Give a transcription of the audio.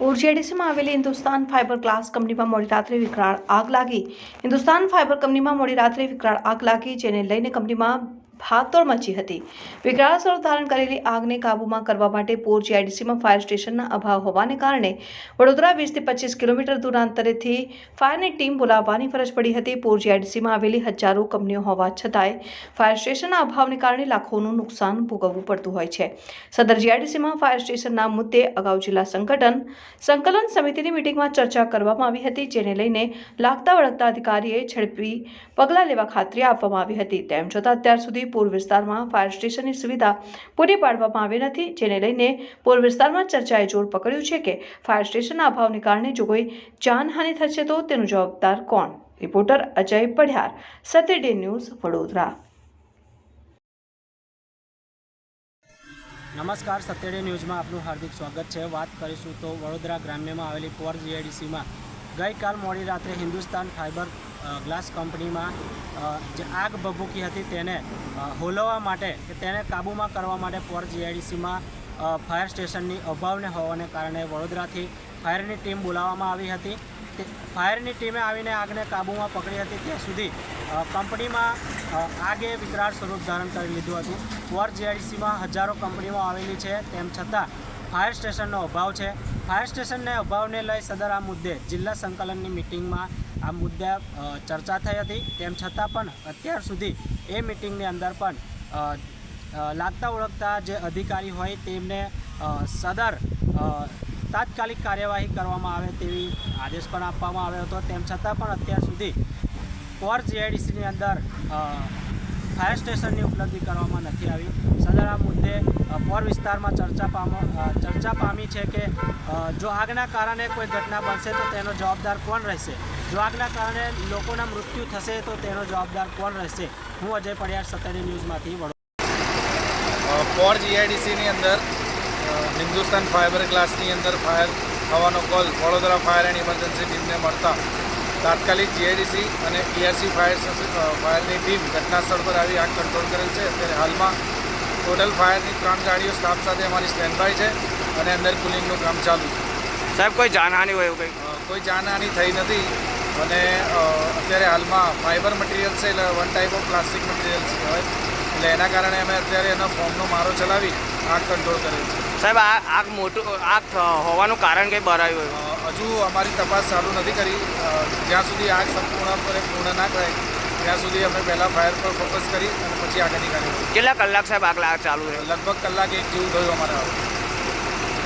ઉર્જેડીસીમાં આવેલી Hindustan fibre glass કંપનીમાં મોડી રાત્રે વિકરાળ આગ લાગી. હિન્દુસ્તાન ફાઇબર કંપનીમાં મોડી રાત્રે વિકરાળ આગ લાગી, જેને લઈને કંપનીમાં ભાગદોડ મચી હતી. વિકરાળ સ્વરૂપ ધારણ કરેલી આગને કાબૂમાં કરવા માટે પોર જીઆઈડીસીમાં ફાયર સ્ટેશનના અભાવ હોવાને કારણે વડોદરા વીસથી પચીસ કિલોમીટર દૂર અંતરેથી ફાયરની ટીમ બોલાવવાની ફરજ પડી હતી. પોર જીઆઈડીસીમાં આવેલી હજારો કંપનીઓ હોવા છતાંય ફાયર સ્ટેશનના અભાવને કારણે લાખોનું નુકસાન ભોગવવું પડતું હોય છે. સદર જીઆઈડીસીમાં ફાયર સ્ટેશનના મુદ્દે અગાઉ જિલ્લા સંગઠન સંકલન સમિતિની મિટિંગમાં ચર્ચા કરવામાં આવી હતી, જેને લઈને લાગતા વળગતા અધિકારીએ ઝડપી પગલાં લેવા ખાતરી આપવામાં આવી હતી. તેમ છતાં અત્યાર સુધી પૂર્વ વિસ્તારમાં ફાયર સ્ટેશનની સુવિધા પૂરી પાડવામાં આવી નથી, જેને લઈને પૂર વિસ્તારમાં ચર્ચાએ જોર પકડ્યું છે કે ફાયર સ્ટેશનના અભાવને કારણે જો કોઈ જાનહાનિ થશે તો તેનો જવાબદાર કોણ? Reporter Ajay Padhiyar Satya news, Vadodara. નમસ્કાર સત્યડે ન્યૂઝમાં આપનું હાર્દિક સ્વાગત છે. વાત કરીશું તો વડોદરા ગ્રામ્યમાં આવેલી પોર જીઆઈડીસીમાં ગઈકાલ મોડી રાત્રે હિન્દુસ્તાન ફાઇબર ગ્લાસ કંપનીમાં જે આગ ભભૂકી હતી તેને હોલવવા માટે, કે તેને કાબૂમાં કરવા માટે પોર જીઆઈડીસીમાં ફાયર સ્ટેશનની અભાવને હોવાને કારણે વડોદરાથી ફાયરની ટીમ બોલાવવામાં આવી હતી. તે ફાયરની ટીમે આવીને આગને કાબૂમાં પકડી હતી. ત્યાં સુધી કંપનીમાં આગે વિકરાળ સ્વરૂપ ધારણ કરી લીધું હતું. પોર જીઆઈડીસીમાં હજારો કંપનીઓ આવેલી છે. તેમ છતાં, ફાયર સ્ટેશનનો અભાવ છે. ફાયર સ્ટેશનને અભાવને લઈ સદર આ મુદ્દે જિલ્લા સંકલનની મિટિંગમાં આ મુદ્દે ચર્ચા થઈ હતી. તેમ છતાં પણ અત્યાર સુધી એ મિટિંગની અંદર પણ લાગતા ઓળખતા જે અધિકારી હોય તેમને સદર તાત્કાલિક કાર્યવાહી કરવામાં આવે તેવી આદેશ પણ આપવામાં આવ્યો હતો. તેમ છતાં પણ અત્યાર સુધી કોર જીઆઈડીસીની અંદર ફાયર સ્ટેશનની ઉપલબ્ધિ કરવામાં નથી આવી. સદર આ મુદ્દે પોર વિસ્તારમાં ચર્ચા પામ ચર્ચા પામી છે કે જો આગના કારણે કોઈ ઘટના બનશે તો તેનો જવાબદાર કોણ રહેશે? જો આગના કારણે લોકોના મૃત્યુ થશે તો તેનો જવાબદાર કોણ રહેશે? હું અજય પડિયાર સત્તરી ન્યૂઝમાંથી વડોદરા. પોર જીઆઈડીસીની અંદર હિન્દુસ્તાન ફાયબર ગ્લાસની અંદર ફાયર થવાનો call Vadodara fire and emergency ટીમને મળતા તાત્કાલિક જીઆઈડીસી અને પીઆરસી ફાયર ફાયરની ટીમ ઘટના સ્થળ પર આવી આગ કંટ્રોલ કરેલ છે. અત્યારે હાલમાં ટોટલ ફાયરની ત્રણ ગાડીઓ સ્ટાફ સાથે અમારી સ્ટેન્ડ બાય છે અને અંદર કુલિંગનું કામ ચાલુ છે. સાહેબ કોઈ જાનહાનિ હોય એવું કંઈ? કોઈ જાનહાની થઈ નથી અને અત્યારે હાલમાં ફાઇબર મટીરિયલ છે એટલે one type of plastic material કહેવાય એટલે એના કારણે અમે અત્યારે એનો ફોર્મનો મારો ચલાવી આગ કંટ્રોલ કરેલ છે. સાહેબ આ આગ મોટું આગ હોવાનું કારણ કંઈ બરાયું હોય? હજુ અમારી તપાસ ચાલુ નથી કરી. જ્યાં સુધી આગ સંપૂર્ણપણે પૂર્ણ ના થાય ત્યાં સુધી અમે પહેલાં ફાયર પર ફોકસ કરી અને પછી આગળની કાર્યવાહી. કેટલા કલાક સાહેબ આગ ચાલુ રહે લગભગ કલાક એક જેવું થયું અમારા